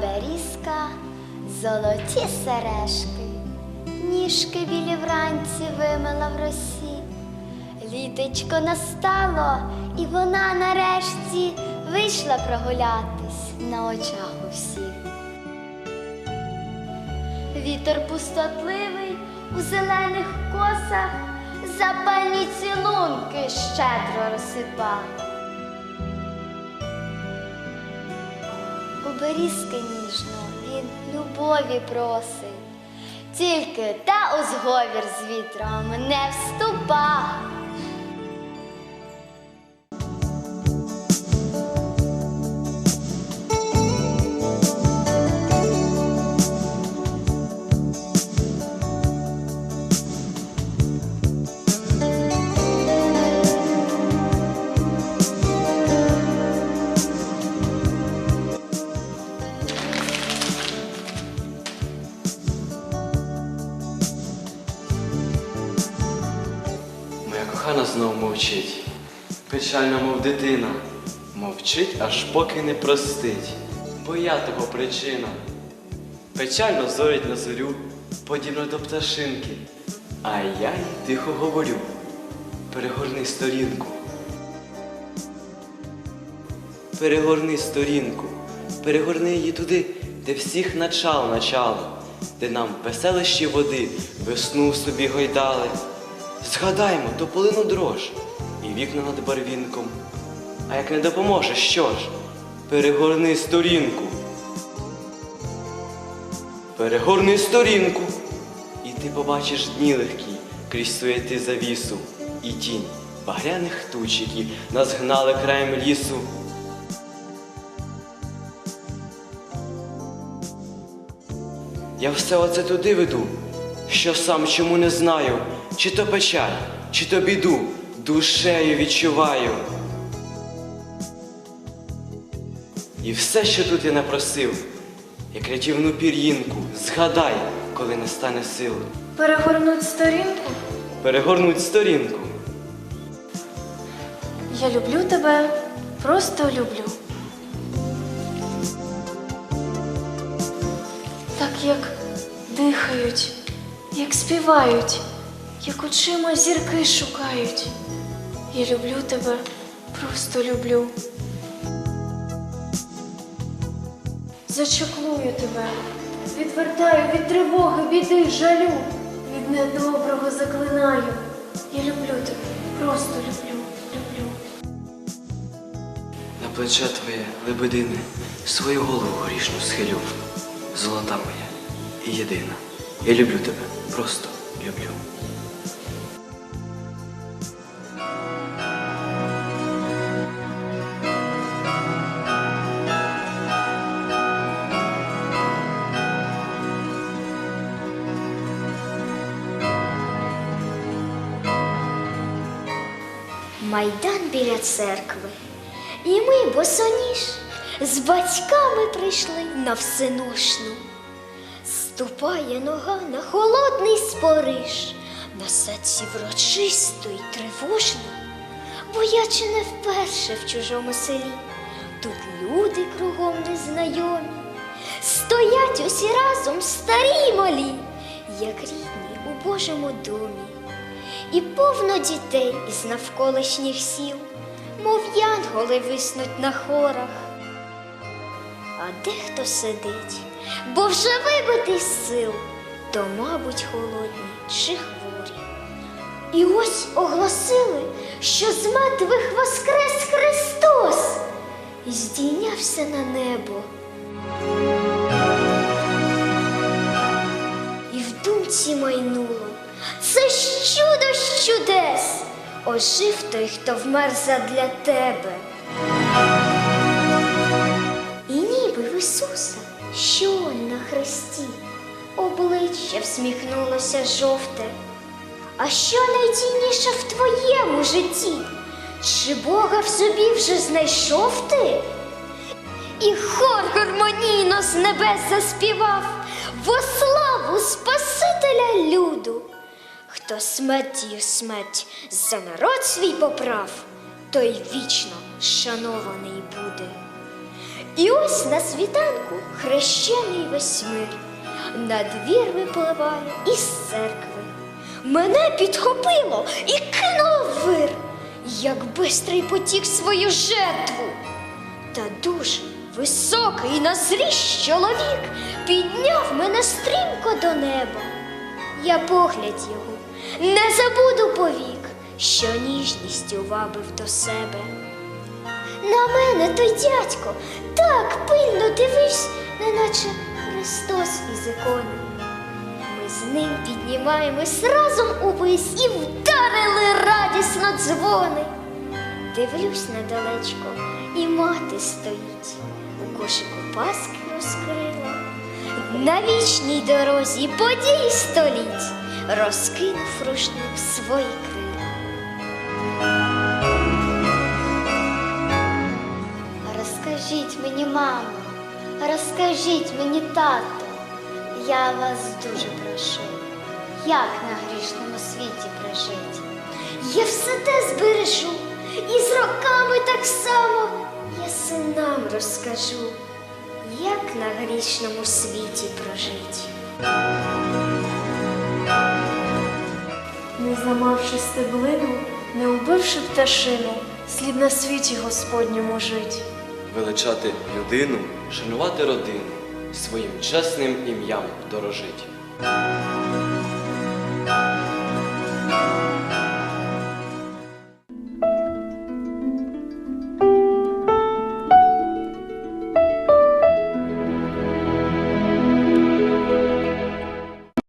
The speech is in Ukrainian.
берізка, золоті сережки, ніжки білі вранці вимила в росі. Літочко настало, і вона нарешті вийшла прогулятись на очах у всіх. Вітер пустотливий у зелених косах запальні цілунки щедро розсипав. У берізки ніжно він любові просить, тільки та у зговір з вітром не вступав. Кохана знов мовчить, печально, мов дитина, мовчить, аж поки не простить, бо я того причина. Печально зорить на зорю, подібно до пташинки, а я їй тихо говорю, перегорни сторінку. Перегорни сторінку, перегорни її туди, де всіх начал начало, де нам веселищі води весну собі гойдали. Згадаймо тополину дрож і вікна над барвінком. А як не допоможе, що ж? Перегорни сторінку. Перегорни сторінку. І ти побачиш дні легкі крізь суєти завісу і тінь багряних туч, які нас гнали краєм лісу. Я все оце туди веду, що сам чому не знаю, чи то печаль, чи то біду душею відчуваю. І все, що тут я напросив, як рятівну пір'їнку, згадай, коли не стане сил. Перегорнуть сторінку. Перегорнуть сторінку. Я люблю тебе, просто люблю. Так як дихають, як співають, як очима зірки шукають. Я люблю тебе, просто люблю. Зачаклую тебе, відвертаю від тривоги, біди, жалю, від недоброго заклинаю. Я люблю тебе, просто люблю, люблю. На плече твоє, лебедине, свою голову горішну схилю. Золота моя і єдина. Я люблю тебе, просто люблю. Майдан біля церкви. І ми, босоніж, з батьками прийшли на всеношну. Ступає нога на холодний спориш, на серці врочисто й тривожно, бо я чи не вперше в чужому селі. Тут люди кругом незнайомі, стоять усі разом старі й малі, як рідні у Божому домі і повно дітей із навколишніх сіл, мов янголи виснуть на хорах. А дехто сидить, бо вже вибитий з сил, то, мабуть, холодні чи хворі. І ось оголосили, що з мертвих воскрес Христос і здійнявся на небо. Ожив той, хто вмер задля тебе. І ніби в Ісуса, що на хресті, обличчя всміхнулося жовте. А що найцінніше в твоєму житті? Чи Бога в собі вже знайшов ти? І хор гармонійно з небес заспівав во славу Спасителя люду. Хто смертію смерть за народ свій поправ, той вічно шанований буде. І ось на світанку хрещений весь мир на двір випливає із церкви. Мене підхопило і кинуло вир, як бистрий потік свою жертву. Та дуже високий на зріст чоловік підняв мене стрімко до неба. Я погляд його не забуду повік, що ніжністю вабив до себе. На мене той дядько так пильно дивився, неначе Христос із ікони. Ми з ним піднімаємось разом увись і вдарили радісно дзвони. Дивлюсь недалечко, і мати стоїть, у кошику паски розкрила. На вічній дорозі подій століть розкинув рушник свої крила. Розкажіть мені, мамо, розкажіть мені, тато, я вас дуже прошу, як на грішному світі прожити? Я все те збережу, і з роками так само я синам розкажу, як на грішному світі прожить. Зламавши стеблину, не убивши пташину, слід на світі Господньому жить. Величати людину, шанувати родину, своїм чесним ім'ям дорожить.